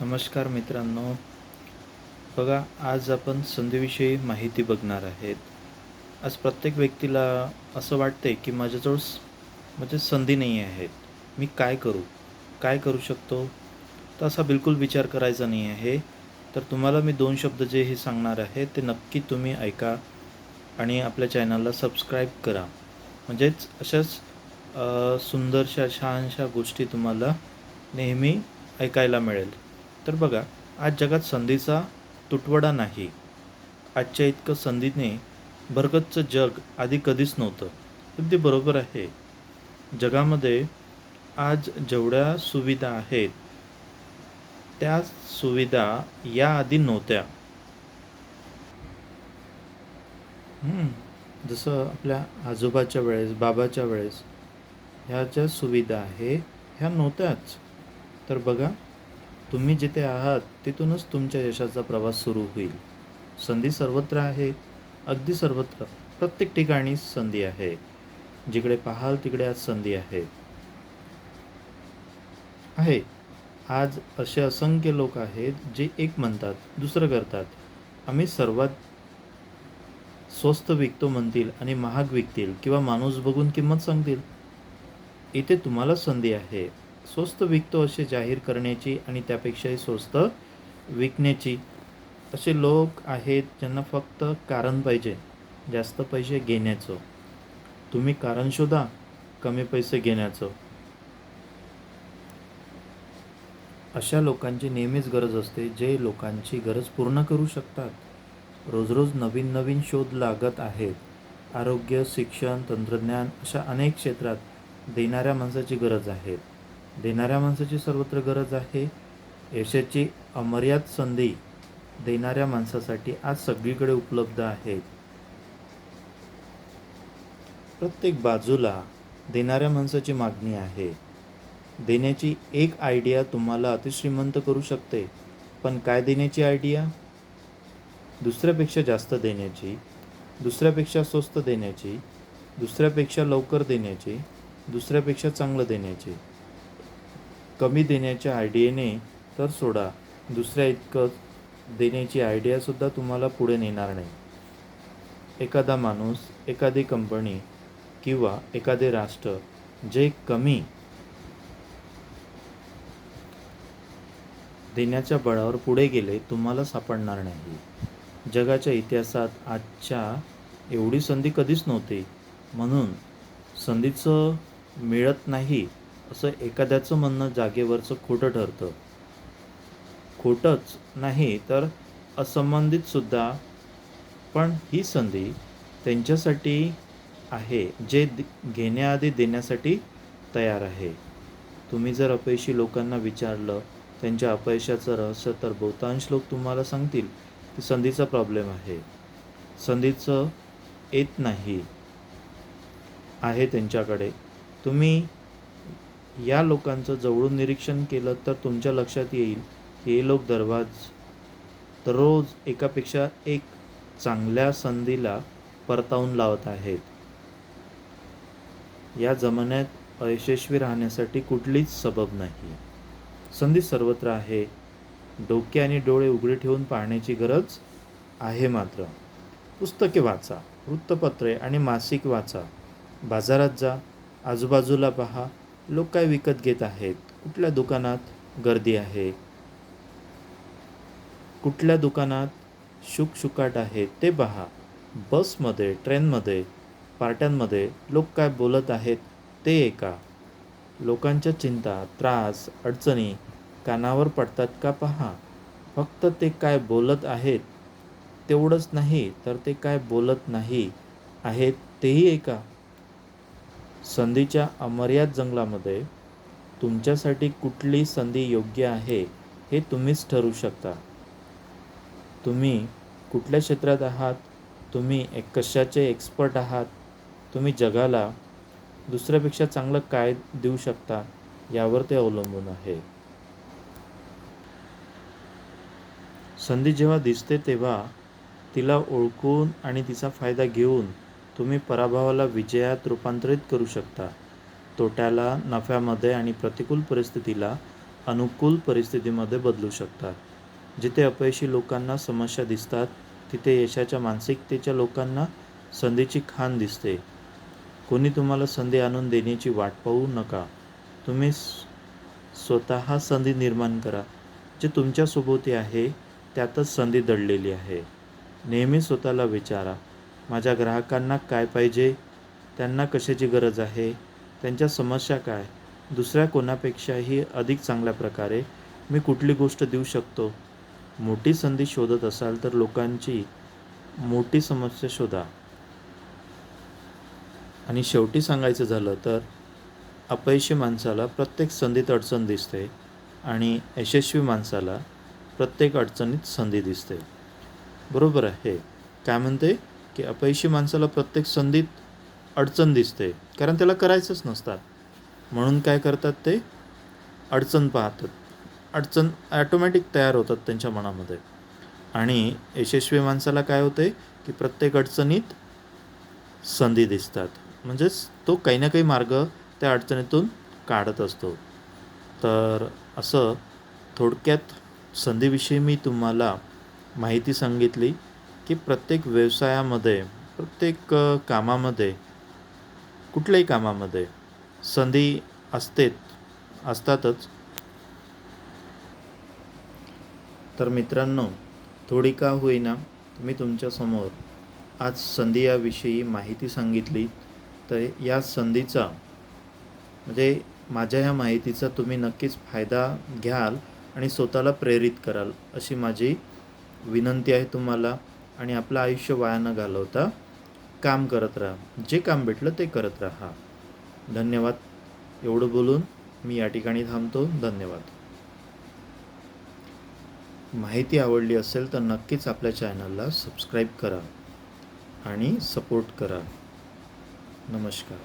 नमस्कार मित्रांनो. बघा आज आपण संधीविषयी माहिती बघणार आहेत. आज प्रत्येक व्यक्तीला असं वाटते की माझ्याजवळ स- म्हणजे संधी नाही आहेत. मी काय करू? काय करू शकतो? तर असा बिलकुल विचार करायचा नाही आहे. तर तुम्हाला मी दोन शब्द जे हे सांगणार आहे ते नक्की तुम्ही ऐका आणि आपल्या चॅनलला सबस्क्राईब करा. म्हणजेच अशाच सुंदरशा छानशा गोष्टी तुम्हाला नेहमी ऐकायला मिळेल. तर बघा आज जगात संधीचा तुटवडा नाही. आजच्या इतकं संधीने भरगतचं जग आधी कधीच नव्हतं. अगदी बरोबर आहे. जगामध्ये आज जेवढ्या सुविधा आहेत त्या सुविधा याआधी नव्हत्या. जसं आपल्या आजोबाच्या वेळेस बाबाच्या वेळेस ह्या ज्या सुविधा आहे ह्या नव्हत्याच. तर बघा तुम्ही जिथे आहात तिथूनच तुमच्या यशाचा प्रवास सुरू होईल. संधी सर्वत्र आहे अगदी सर्वत्र. प्रत्येक ठिकाणी संधी आहे. जिकडे पाहाल तिकडे आज संधी आहे. आहे. आज असे असंख्य लोक आहेत जे एक म्हणतात दुसरं करतात. आम्ही सर्वात स्वस्त विकतो म्हणतील आणि महाग विकतील किंवा माणूस बघून किंमत सांगतील. इथे तुम्हाला संधी आहे. स्वस्त विकतो असे जाहीर करण्याची आणि त्यापेक्षाही स्वस्त विकण्याची असे लोक आहेत ज्यांना फक्त कारण पाहिजे जास्त पैसे घेण्याचं. तुम्ही कारण शोधा कमी पैसे घेण्याचं. अशा लोकांची नेहमीच गरज असते जे लोकांची गरज पूर्ण करू शकतात. रोज रोज नवीन नवीन शोध लागत आहेत. आरोग्य शिक्षण तंत्रज्ञान अशा अनेक क्षेत्रात देणाऱ्या माणसाची गरज आहे. देणाऱ्या माणसाची सर्वत्र गरज आहे. यशाची अमर्याद संधी देणाऱ्या माणसासाठी आज सगळीकडे उपलब्ध आहेत. प्रत्येक बाजूला देणाऱ्या माणसाची मागणी आहे. देण्याची एक आयडिया तुम्हाला अतिश्रीमंत करू शकते. पण काय देण्याची आयडिया दुसऱ्यापेक्षा जास्त देण्याची दुसऱ्यापेक्षा स्वस्त देण्याची दुसऱ्यापेक्षा लवकर देण्याची दुसऱ्यापेक्षा चांगलं देण्याची. कमी देण्याच्या आयडियाने तर सोडा. दुसऱ्या इतकं देण्याची आयडियासुद्धा तुम्हाला पुढे नेणार नाही. एखादा माणूस एखादी कंपनी किंवा एखादे राष्ट्र जे कमी देण्याच्या बळावर पुढे गेले तुम्हाला सापडणार नाही. जगाच्या इतिहासात आजच्या एवढी संधी कधीच नव्हती. म्हणून संधीचं मिळत नाही. असं एखाद्याचं म्हणणं जागेवरचं खोटं ठरतं. खोटंच नाही तर असंबंधितसुद्धा पण ही संधी त्यांच्यासाठी आहे जे दे- घेण्याआधी देण्यासाठी तयार आहे. तुम्ही जर अपयशी लोकांना विचारलं त्यांच्या अपयशाचं रहस्य तर बहुतांश लोक तुम्हाला सांगतील की संधीचा प्रॉब्लेम आहे. संधीचं येत नाही. आहे त्यांच्याकडे. तुम्ही या लोकांचं जवळून निरीक्षण केलं तर तुमच्या लक्षात येईल की हे लोक दरवाज दररोज एकापेक्षा एक चांगल्या संधीला परतावून लावत आहेत. या जमान्यात अयशस्वी राहण्यासाठी कुठलीच सबब नाही. संधी सर्वत्र आहे. डोके आणि डोळे उघडे ठेवून पाहण्याची गरज आहे मात्र. पुस्तके वाचा वृत्तपत्रे आणि मासिक वाचा. बाजारात जा आजूबाजूला पहा लोक काय विकत घेत आहेत? कुठल्या दुकानात गर्दी आहे? कुठल्या दुकानात शुकशुकाट आहे? ते पहा. बसमध्ये ट्रेनमध्ये पार्ट्यांमध्ये लोक काय बोलत आहेत ते ऐका. लोकांच्या चिंता त्रास अडचणी कानावर पडतात का पहा. फक्त ते काय बोलत आहेत तेवढंच नाही तर ते काय बोलत नाही आहेत तेही ऐका. संधीच्या अमर्याद जंगलामध्ये तुमच्यासाठी कुठली संधी योग्य आहे हे तुम्हीच ठरवू शकता. तुम्ही कुठल्या क्षेत्रात आहात? तुम्ही एक कशाचे एक्सपर्ट आहात? तुम्ही जगाला दुसऱ्यापेक्षा चांगलं काय देऊ शकता यावर ते अवलंबून आहे. संधी जेव्हा दिसते तेव्हा तिला ओळखून आणि तिचा फायदा घेऊन तुम्ही पराभवाला विजयात रूपांतरित करू शकता. तोट्याला नफ्यामध्ये आणि प्रतिकूल परिस्थितीला अनुकूल परिस्थितीमध्ये बदलू शकतात जिथे अपयशी लोकांना समस्या दिसतात तिथे यशाच्या मानसिकतेच्या लोकांना संधीची खाण दिसते. कोणी तुम्हाला संधी आणून देण्याची वाट पाहू नका. तुम्ही स्वतः संधी निर्माण करा. जे तुमच्या सोबती आहे त्यातच संधी दडलेली आहे. नेहमी स्वतःला विचारा. माझ्या ग्राहकांना काय पाहिजे? त्यांना कशाची गरज आहे? त्यांच्या समस्या काय? दुसऱ्या कोणापेक्षाही अधिक चांगल्या प्रकारे मी कुठली गोष्ट देऊ शकतो? मोठी संधी शोधत असाल तर लोकांची मोठी समस्या शोधा. आणि शेवटी सांगायचं झालं तर अपयशी माणसाला प्रत्येक संधीत अडचण दिसते आणि यशस्वी माणसाला प्रत्येक अडचणीत संधी दिसते. बरोबर आहे. काय म्हणते? की अपयशी माणसाला प्रत्येक संधीत अडचण दिसते कारण त्याला करायचंच नसतात म्हणून काय करतात ते? अडचण पाहतात. अडचण ॲटोमॅटिक तयार होतात त्यांच्या मनामध्ये. आणि यशस्वी माणसाला काय होते? की प्रत्येक अडचणीत संधी दिसतात. म्हणजेच तो काही ना काही मार्ग त्या अडचणीतून काढत असतो. तर असं थोडक्यात संधीविषयी मी तुम्हाला माहिती सांगितली. की प्रत्येक व्यवसायामध्ये प्रत्येक कामामध्ये कुठल्याही कामामध्ये संधी असतेच असतातच. तर मित्रांनो थोडी का होईना मी तुमच्यासमोर आज संधी याविषयी माहिती सांगितली. तर या संधीचा म्हणजे माझ्या ह्या माहितीचा तुम्ही नक्कीच फायदा घ्याल आणि स्वतःला प्रेरित कराल अशी माझी विनंती आहे तुम्हाला. आणि आपलं आयुष्य वाया न घालवता काम करत राहा. जे काम भेटलं ते करत राहा. धन्यवाद. एवढं बोलून मी या ठिकाणी थांबतो. धन्यवाद. माहिती आवडली असेल तर नक्कीच आपल्या चॅनलला सबस्क्राईब करा आणि सपोर्ट करा. नमस्कार.